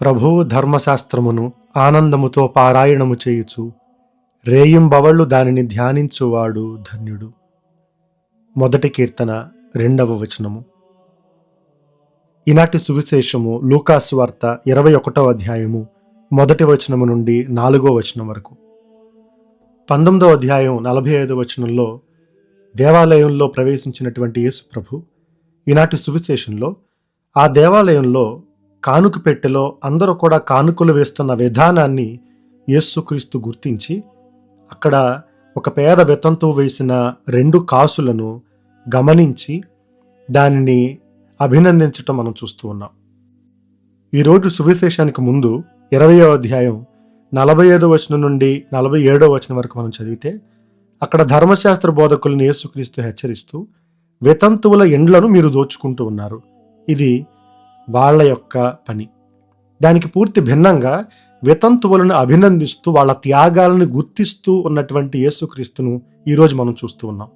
ప్రభువు ధర్మశాస్త్రమును ఆనందముతో పారాయణము చేయుచు రేయింబవళ్ళు దానిని ధ్యానించువాడు ధన్యుడు. మొదటి కీర్తన రెండవ వచనము. ఈనాటి సువిశేషము లూకాసు వార్త ఇరవై ఒకటవ అధ్యాయము మొదటి వచనము నుండి నాలుగో వచనం వరకు. పంతొమ్మిదవ అధ్యాయం నలభై ఐదో వచనంలో దేవాలయంలో ప్రవేశించినటువంటి యేసు ప్రభు ఈనాటి సువిశేషంలో ఆ దేవాలయంలో కానుక పెట్టెలో అందరూ కూడా కానుకలు వేస్తున్న విధానాన్ని యేసుక్రీస్తు గుర్తించి అక్కడ ఒక పేద వితంతువు వేసిన రెండు కాసులను గమనించి దానిని అభినందించటం మనం చూస్తూ ఉన్నాం. ఈరోజు సువిశేషానికి ముందు ఇరవయో అధ్యాయం నలభై ఐదో వచనం నుండి నలభై ఏడో వచనం వరకు మనం చదివితే అక్కడ ధర్మశాస్త్ర బోధకులను యేసుక్రీస్తు హెచ్చరిస్తూ వితంతువుల ఎండ్లను మీరు దోచుకుంటూ ఉన్నారు. ఇది వాళ్ళ యొక్క పని. దానికి పూర్తి భిన్నంగా వితంతువులను అభినందిస్తూ వాళ్ళ త్యాగాలను గుర్తిస్తూ ఉన్నటువంటి యేసుక్రీస్తును ఈరోజు మనం చూస్తూ ఉన్నాం.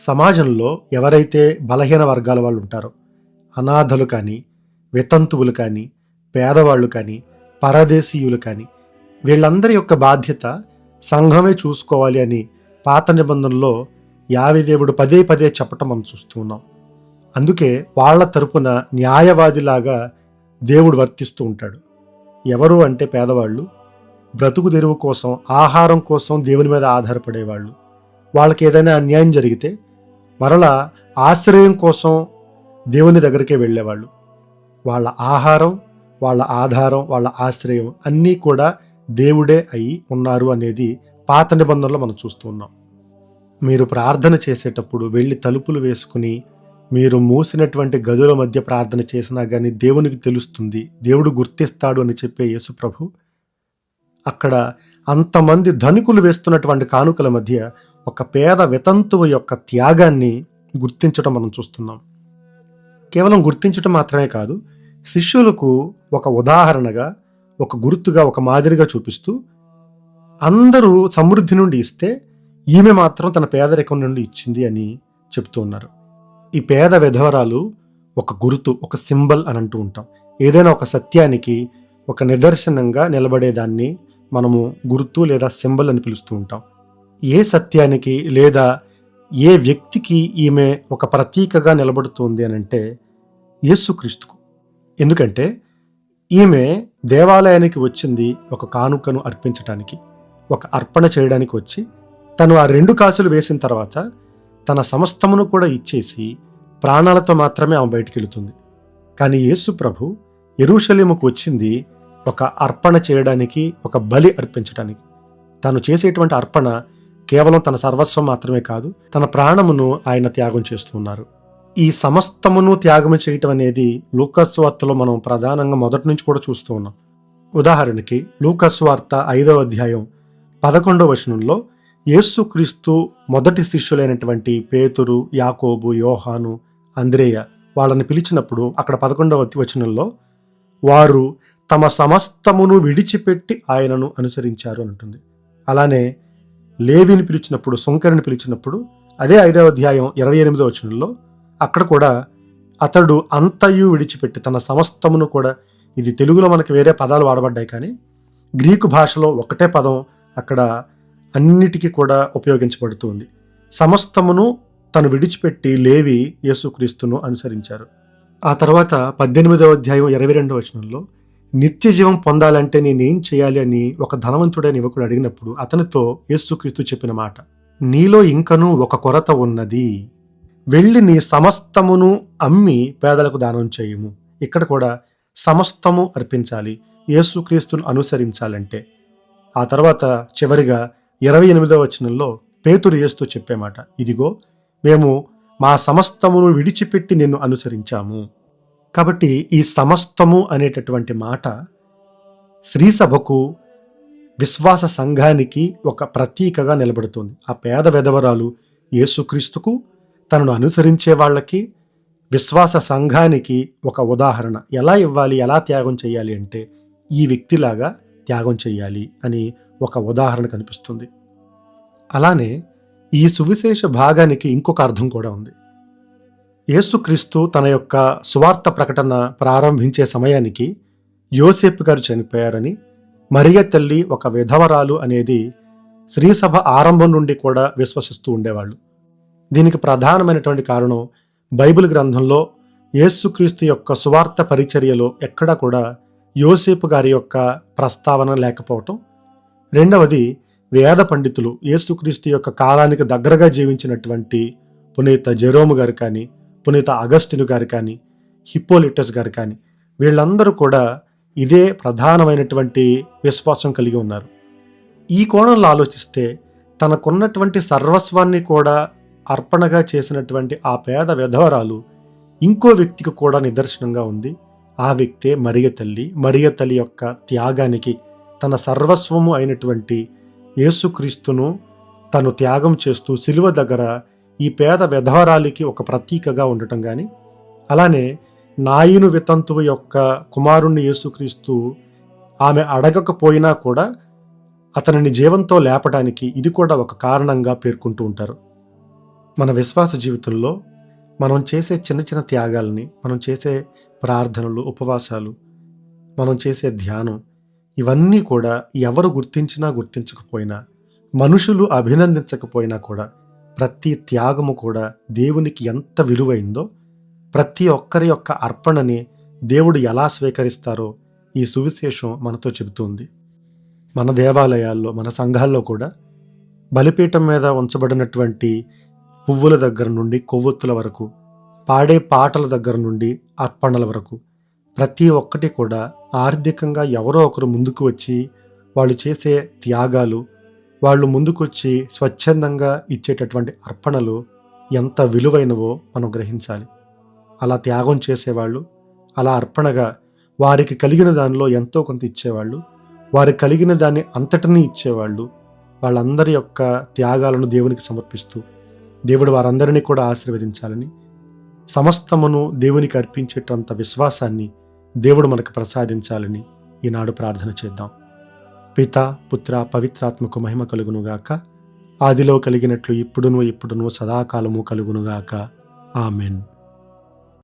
సమాజంలో ఎవరైతే బలహీన వర్గాల వాళ్ళు ఉంటారో అనాథలు కానీ వితంతువులు కానీ పేదవాళ్ళు కానీ పరదేశీయులు కానీ వీళ్ళందరి యొక్క బాధ్యత సంఘమే చూసుకోవాలి అని పాత నిబంధనలో యావిదేవుడు పదే పదే చెప్పటం మనం చూస్తూ ఉన్నాం. అందుకే వాళ్ళ తరపున న్యాయవాదిలాగా దేవుడు వర్తిస్తూ ఉంటాడు. ఎవరు అంటే పేదవాళ్ళు బ్రతుకు తెరువు కోసం ఆహారం కోసం దేవుని మీద ఆధారపడేవాళ్ళు. వాళ్ళకి ఏదైనా అన్యాయం జరిగితే మరలా ఆశ్రయం కోసం దేవుని దగ్గరికే వెళ్ళేవాళ్ళు. వాళ్ళ ఆహారం వాళ్ళ ఆధారం వాళ్ళ ఆశ్రయం అన్నీ కూడా దేవుడే అయి ఉన్నారు అనేది పాత నిబంధనలో మనం చూస్తూ ఉన్నాం. మీరు ప్రార్థన చేసేటప్పుడు వెళ్ళి తలుపులు వేసుకుని మీరు మూసినటువంటి గదుల మధ్య ప్రార్థన చేసినా కానీ దేవునికి తెలుస్తుంది. దేవుడు గుర్తిస్తాడు అని చెప్పే యేసుప్రభు అక్కడ అంతమంది ధనికులు వేస్తున్నటువంటి కానుకల మధ్య ఒక పేద వితంతువు యొక్క త్యాగాన్ని గుర్తించడం మనం చూస్తున్నాం. కేవలం గుర్తించడం మాత్రమే కాదు శిష్యులకు ఒక ఉదాహరణగా ఒక గుర్తుగా ఒక మాదిరిగా చూపిస్తూ అందరూ సమృద్ధి నుండి ఇస్తే ఈమె మాత్రం తన పేదరికం నుండి ఇచ్చింది అని చెప్తూ ఉన్నారు. ఈ పేద విధవరాలు ఒక గుర్తు ఒక సింబల్ అని అంటూ ఉంటాం. ఏదైనా ఒక సత్యానికి ఒక నిదర్శనంగా నిలబడేదాన్ని మనము గుర్తు లేదా సింబల్ అని పిలుస్తూ ఉంటాం. ఏ సత్యానికి లేదా ఏ వ్యక్తికి ఈమె ఒక ప్రతీకగా నిలబడుతుంది అని అంటే యేసుక్రీస్తుకు. ఎందుకంటే ఈమె దేవాలయానికి వచ్చింది ఒక కానుకను అర్పించటానికి ఒక అర్పణ చేయడానికి వచ్చి తను ఆ రెండు కాసులు వేసిన తర్వాత తన సమస్తమును కూడా ఇచ్చేసి ప్రాణాలతో మాత్రమే ఆమె బయటికి వెళుతుంది కానీ యేసు ప్రభు ఎరుషలేముకు వచ్చింది ఒక అర్పణ చేయడానికి ఒక బలి అర్పించడానికి. తను చేసేటువంటి అర్పణ కేవలం తన సర్వస్వం మాత్రమే కాదు తన ప్రాణమును ఆయన త్యాగం చేస్తున్నారు ఈ సమస్తమును త్యాగం చేయటం అనేది లూకస్ వార్తలో మనం ప్రధానంగా మొదటి నుంచి కూడా చూస్తూ ఉన్నాం. ఉదాహరణకి లూకస్వార్త ఐదవ అధ్యాయం పదకొండవ వచనంలో యేసుక్రీస్తు మొదటి శిష్యులైనటువంటి పేతురు యాకోబు యోహాను అంద్రేయ వాళ్ళని పిలిచినప్పుడు అక్కడ పదకొండవ వచనంలో వారు తమ సమస్తమును విడిచిపెట్టి ఆయనను అనుసరించారు అని ఉంటుంది అలానే లేవిని పిలిచినప్పుడు సుంకరిని పిలిచినప్పుడు అదే ఐదవ అధ్యాయం ఇరవై ఎనిమిదవ వచనంలో అక్కడ కూడా అతడు అంతయు విడిచిపెట్టి తన సమస్తమును కూడా ఇది తెలుగులో మనకి వేరే పదాలు వాడబడ్డాయి కానీ గ్రీకు భాషలో ఒకటే పదం అక్కడ అన్నిటికీ కూడా ఉపయోగించబడుతుంది. సమస్తమును తను విడిచిపెట్టి లేవి యేసుక్రీస్తును అనుసరించారు. ఆ తర్వాత పద్దెనిమిదవ అధ్యాయం ఇరవై రెండవ వచనంలో నిత్య జీవం పొందాలంటే నేనేం చేయాలి? అని ఒక ధనవంతుడైన యువకుడు అడిగినప్పుడు అతనితో యేసుక్రీస్తు చెప్పిన మాట నీలో ఇంకనూ ఒక కొరత ఉన్నది. వెళ్ళి నీ సమస్తమును అమ్మి పేదలకు దానం చేయము. ఇక్కడ కూడా సమస్తము అర్పించాలి. యేసుక్రీస్తును అనుసరించాలంటే. ఆ తర్వాత చివరిగా ఇరవై ఎనిమిదవ వచనంలో పేతురు యేస్తూ చెప్పే మాట ఇదిగో మేము మా సమస్తమును విడిచిపెట్టి నిన్ను అనుసరించాము. కాబట్టి ఈ సమస్తము అనేటటువంటి మాట స్త్రీ సభకు విశ్వాస సంఘానికి ఒక ప్రతీకగా నిలబడుతుంది. ఆ పేద వెధవరాలు యేసుక్రీస్తుకు తనను అనుసరించే వాళ్ళకి విశ్వాస సంఘానికి ఒక ఉదాహరణ. ఎలా ఇవ్వాలి ఎలా త్యాగం చేయాలి అంటే ఈ వ్యక్తిలాగా త్యాగం చేయాలి అని ఒక ఉదాహరణ కనిపిస్తుంది. అలానే ఈ సువిశేష భాగానికి ఇంకొక అర్థం కూడా ఉంది. యేసుక్రీస్తు తన యొక్క సువార్త ప్రకటన ప్రారంభించే సమయానికి యోసేపు గారు చనిపోయారని మరియ తల్లి ఒక విధవరాలు అనేది శ్రీసభ ఆరంభం నుండి కూడా విశ్వసిస్తూ ఉండేవాళ్ళు. దీనికి ప్రధానమైనటువంటి కారణం బైబిల్ గ్రంథంలో యేసుక్రీస్తు యొక్క సువార్త పరిచర్యలో ఎక్కడా కూడా యోసేపు గారి యొక్క ప్రస్తావన లేకపోవటం రెండవది వేద పండితులు యేసుక్రీస్తు యొక్క కాలానికి దగ్గరగా జీవించినటువంటి పునీత జెరోము గారు కానీ పునీత అగస్టిను గారు కానీ హిప్పోలిటస్ గారు కానీ వీళ్ళందరూ కూడా ఇదే ప్రధానమైనటువంటి విశ్వాసం కలిగి ఉన్నారు. ఈ కోణంలో ఆలోచిస్తే తనకున్నటువంటి సర్వస్వాన్ని కూడా అర్పణగా చేసినటువంటి ఆ పేద విధవరాలు ఇంకో వ్యక్తికి కూడా నిదర్శనంగా ఉంది. ఆ వ్యక్తే మరియ తల్లి మరియ తల్లి యొక్క త్యాగానికి తన సర్వస్వము అయినటువంటి యేసుక్రీస్తును తను త్యాగం చేస్తూ సిలువ దగ్గర ఈ పేద వ్యధవరాలికి ఒక ప్రతీకగా ఉండటం కానీ అలానే నాయిను వితంతువు యొక్క కుమారుణ్ణి యేసుక్రీస్తు ఆమె అడగకపోయినా కూడా అతనిని జీవంతో లేపడానికి ఇది కూడా ఒక కారణంగా పేర్కొంటూ ఉంటారు. మన విశ్వాస జీవితంలో మనం చేసే చిన్న చిన్న త్యాగాల్ని మనం చేసే ప్రార్థనలు ఉపవాసాలు మనం చేసే ధ్యానం ఇవన్నీ కూడా ఎవరు గుర్తించినా గుర్తించకపోయినా మనుషులు అభినందించకపోయినా కూడా ప్రతి త్యాగము కూడా దేవునికి ఎంత విలువైందో ప్రతి ఒక్కరి యొక్క అర్పణని దేవుడు ఎలా స్వీకరిస్తారో ఈ సువిశేషం మనతో చెబుతుంది. మన దేవాలయాల్లో మన సంఘాల్లో కూడా బలిపీఠం మీద ఉంచబడినటువంటి పువ్వుల దగ్గర నుండి కొవ్వొత్తుల వరకు పాడే పాటల దగ్గర నుండి అర్పణల వరకు ప్రతి ఒక్కటి కూడా ఆర్థికంగా ఎవరో ఒకరు ముందుకు వచ్చి వాళ్ళు చేసే త్యాగాలు వాళ్ళు ముందుకొచ్చి స్వచ్ఛందంగా ఇచ్చేటటువంటి అర్పణలు ఎంత విలువైనవో మనం గ్రహించాలి. అలా త్యాగం చేసేవాళ్ళు అలా అర్పణగా వారికి కలిగిన దానిలో ఎంతో కొంత ఇచ్చేవాళ్ళు వారికి కలిగిన దాన్ని అంతటినీ ఇచ్చేవాళ్ళు వాళ్ళందరి యొక్క త్యాగాలను దేవునికి సమర్పిస్తూ దేవుడు వారందరినీ కూడా ఆశీర్వదించాలని సమస్తమును దేవునికి అర్పించేటంత విశ్వాసాన్ని దేవుడు మనకు ప్రసాదించాలని ఈనాడు ప్రార్థన చేద్దాం. పిత పుత్ర పవిత్రాత్మకు మహిమ కలుగునుగాక. ఆదిలో కలిగినట్లు ఇప్పుడును ఇప్పుడును సదాకాలము కలుగునుగాక. ఆమెన్.